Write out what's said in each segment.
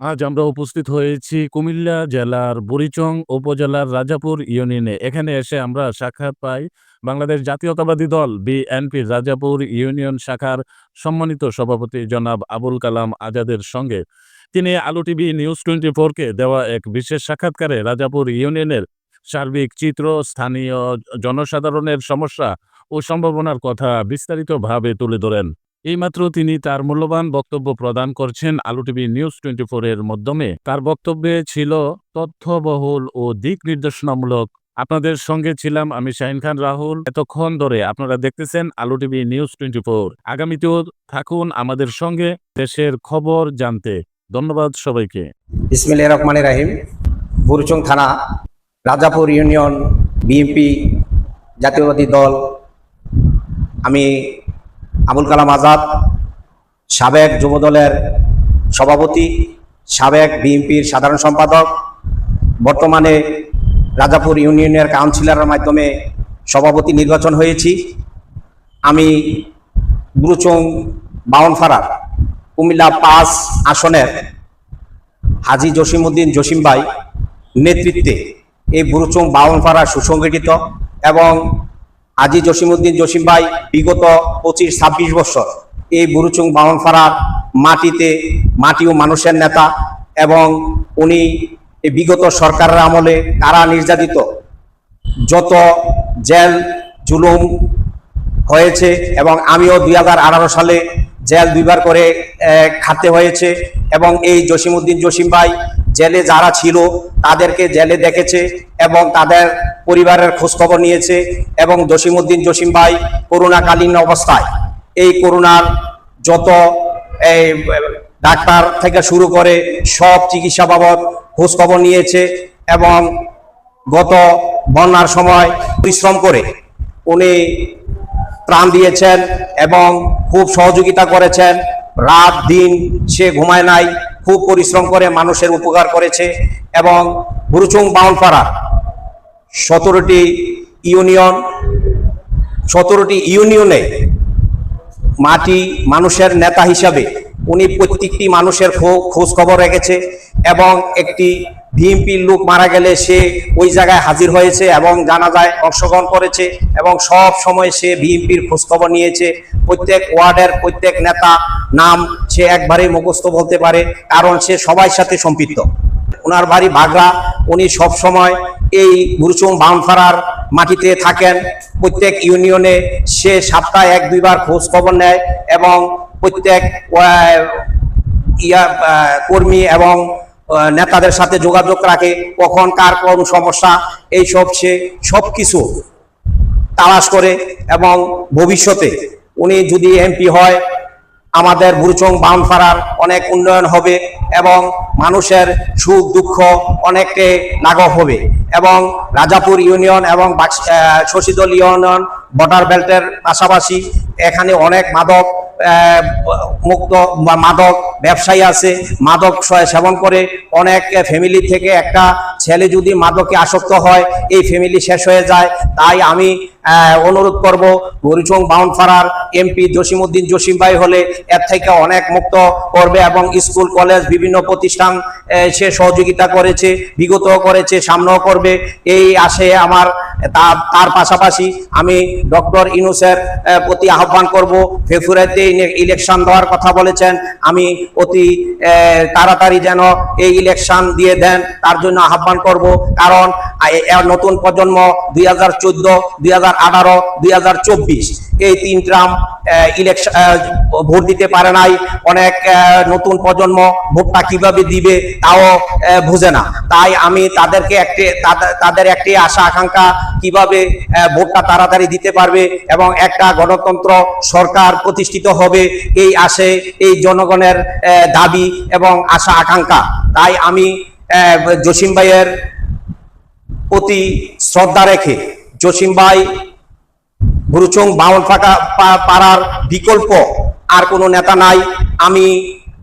আজ আমরা উপস্থিত হয়েছি কুমিল্লা জেলার বুড়িচং উপজেলার রাজাপুর ইউনিয়নে। এখানে এসে আমরা সাক্ষাৎ পাই বাংলাদেশ জাতীয়তাবাদী দল বিএনপির রাজাপুর ইউনিয়ন শাখার সম্মানিত সভাপতি জনাব আবুল কালাম আজাদের সঙ্গে। তিনি আলু টিভি নিউজ টোয়েন্টি ফোরকে দেওয়া এক বিশেষ সাক্ষাৎকারে রাজাপুর ইউনিয়নের সার্বিক চিত্র, স্থানীয় জনসাধারণের সমস্যা ও সম্ভাবনার কথা বিস্তারিতভাবে তুলে ধরেন। এইমাত্র তিনি তার মূল্যবান বক্তব্য প্রদান করছেন আলু টিভি নিউজ টোয়েন্টি এর মাধ্যমে। তার বক্তব্যে ছিল তথ্যবহুল ও দিক নির্দেশনামূলক। আপনাদের সঙ্গে ছিলাম আমি শাহিন খান রাহুল। এতক্ষণ ধরে আপনারা দেখতেছেন আলু টিভি নিউজ টোয়েন্টি ফোর। আগামীতেও থাকুন আমাদের সঙ্গে দেশের খবর জানতে। ধন্যবাদ সবাইকে। ইসমিল রহমান রাহিম। বুরুচং থানা, রাজাপুর ইউনিয়ন, বিএনপি জাতীয়বাদী দল। আমি আবুল কালাম আজাদ, সাবেক যুবদলের সভাপতি, সাবেক বিএনপির সাধারণ সম্পাদক, বর্তমানে রাজাপুর ইউনিয়নের কাউন্সিলরের মাধ্যমে সভাপতি নির্বাচন হয়েছি। আমি বুরুচং বাউনফাড়ার কুমিল্লা পাঁচ আসনের হাজি জসিমউদ্দিন জসিম ভাই নেতৃত্বে এই বুরুচুং বাউনপাড়া সুসংগঠিত এবং হাজি জসিমউদ্দিন জসিম ভাই বিগত পঁচিশ, ছাব্বিশ বছর এই বুরুচুং বাউনপাড়ার মাটিতে মাটি ও মানুষের নেতা এবং উনি বিগত সরকারের আমলে কারা নির্যাতিত, যত জেল জুলুম হয়েছে এবং আমিও দুই হাজার আঠারো সালে জেল দুইবার করে খাটতে হয়েছে এবং এই জসিমউদ্দিন জসিম ভাই জেলে যারা ছিল, তাদেরকে জেলে দেখেছে এবং তাদের পরিবারের খোঁজখবর নিয়েছে এবং জসিমউদ্দিন জসিম ভাই করোনাকালীন অবস্থায়। এই করোনার যত এই ডাক্তার থেকে শুরু করে সব চিকিৎসা বাবদ খোঁজখবর নিয়েছে এবং গত বন্যার সময় পরিশ্রম করে উনি ত্রাণ দিয়েছেন এবং খুব সহযোগিতা করেছেন। রাত দিন সে ঘুমায় নাই খুব পরিশ্রম করে মানুষের উপকার করেছে এবং বুরুচুং বাউনপাড়া সতেরোটি ইউনিয়ন, সতেরোটি ইউনিয়নে মাটি মানুষের নেতা হিসাবে উনি প্রত্যেকটি মানুষের খোঁজ খবর রেখেছে এবং একটি বিএনপির লোক মারা গেলে সে ওই জায়গায় হাজির হয়েছে এবং জানাজায় অংশগ্রহণ করেছে এবং সব সময় সে বিএনপির খোঁজখবর নিয়েছে। প্রত্যেক ওয়ার্ডের প্রত্যেক নেতা নাম সে একবারেই মুখস্থ বলতে পারে, কারণ সে সবার সাথে সম্পৃক্ত। ওনার বাড়ি বাগড়া, উনি সব সময় এই গুরুচুম বাউনফাড়ার মাটিতে থাকেন। প্রত্যেক ইউনিয়নে সে সপ্তাহে এক, দুইবার খোঁজ খবর নেয় এবং প্রত্যেক ইয়া কর্মী এবং নেতাদের সাথে যোগাযোগ রাখে, কখন কার কোন সমস্যা, এইসব সে সব কিছু তালাশ করে এবং ভবিষ্যতে উনি যদি এমপি হয়, আমাদের বুরুচং বাউনপাড়ার অনেক উন্নয়ন হবে এবং মানুষের সুখ দুঃখ অনেককে লাঘব হবে এবং রাজাপুর ইউনিয়ন এবং শশীদল ইউনিয়ন বর্ডার বেল্টের পাশাপাশি এখানে অনেক মাদক মুক্ত মাদক ব্যবসায়ী আছে, মাদক সেবন করে। অনেক ফ্যামিলি থেকে একটা ছেলে যদি মাদকে আসক্ত হয়, এই ফ্যামিলি শেষ হয়ে যায়। তাই আমি অনুরোধ করব, গরিচং বাউনপাড়ার এমপি জসিমউদ্দিন জসিম ভাই হলে এর থেকে অনেক মুক্ত করবে এবং স্কুল, কলেজ, বিভিন্ন প্রতিষ্ঠান সে সহযোগিতা করেছে বিগত করেছে, সামনেও করবে। এই আসে আমার তার পাশাপাশি আমি ডক্টর ইনুসের প্রতি আহ্বান করব, ফেব্রুয়ারিতে ইলেকশন দেওয়ার কথা বলেছেন, আমি অতি তাড়াতাড়ি যেন এই ইলেকশন দিয়ে দেন, তার জন্য আহ্বান করব, কারণ নতুন প্রজন্ম দুই হাজার চোদ্দ, দুই হাজার আঠারো, দুই হাজার চব্বিশ। এই তিন ট্রাম ইলেকশন ভোট দিতে পারে নাই। অনেক নতুন প্রজন্ম ভোটটা কীভাবে দিবে তাও বুঝে না। তাই আমি তাদেরকে একটি তাদের- একটি আশা, আকাঙ্ক্ষা কীভাবে ভোটটা তাড়াতাড়ি দিতে পারবে এবং একটা গণতন্ত্র সরকার প্রতিষ্ঠিত হবে, এই আশে এই জনগণের দাবি এবং আশা, আকাঙ্ক্ষা। তাই আমি জসিম ভাইয়ের প্রতি শ্রদ্ধা রেখে জসিম ভাই, গুরুচং, বাউল ফাঁকা পাড়ার বিকল্প আর কোনো নেতা নাই। আমি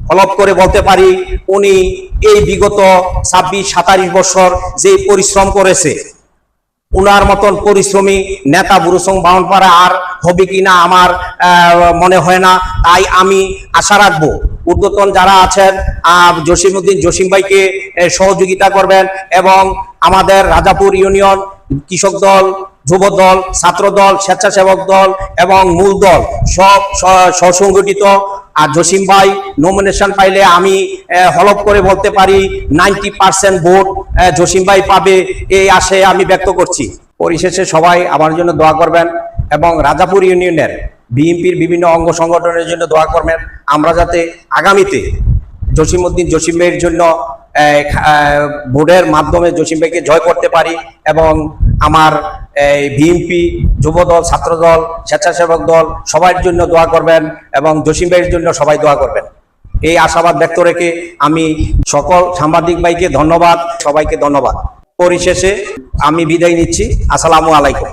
হলপ করে বলতে পারি, উনি এই বিগত ছাব্বিশ সাতাশ বছর যে পরিশ্রম করেছে, উনার মতন পরিশ্রমী নেতা বুরুসং বাউনপাড়া আর হবে কিনা আমার মনে হয় না। তাই আমি আশা রাখব, ঊর্ধ্বতন যারা আছেন জসিমউদ্দিন, জসিম ভাইকে সহযোগিতা করবেন এবং আমাদের রাজাপুর ইউনিয়ন কৃষক দল, যুব দল, ছাত্র দল, স্বেচ্ছাসেবক দল এবং মূল দল সব স- সসংগঠিত আর জসিম ভাই নমিনেশন পাইলে আমি হলফ করে বলতে পারি নাইনটি পার্সেন্ট ভোট জসিম ভাই পাবে এই আশে আমি ব্যক্ত করছি। পরিশেষে সবাই আমার জন্য দোয়া করবেন এবং রাজাপুর ইউনিয়নের বিএনপির বিভিন্ন অঙ্গ সংগঠনের জন্য দোয়া করবেন। আমরা যাতে আগামীতে জসিমউদ্দিন, জসিম ভাইয়ের জন্য ভোটের মাধ্যমে জসিম ভাইকে জয় করতে পারি এবং আমার এই বিএনপি যুবদল, ছাত্রদল, স্বেচ্ছাসেবক দল সবার জন্য দোয়া করবেন এবং জসিম ভাইয়ের জন্য সবাই দোয়া করবেন। এই আশাবাদ ব্যক্ত রেখে আমি সকল সাংবাদিক ভাইকে ধন্যবাদ, সবাইকে ধন্যবাদ। পরিশেষে আমি বিদায় নিচ্ছি। আসসালামু আলাইকুম।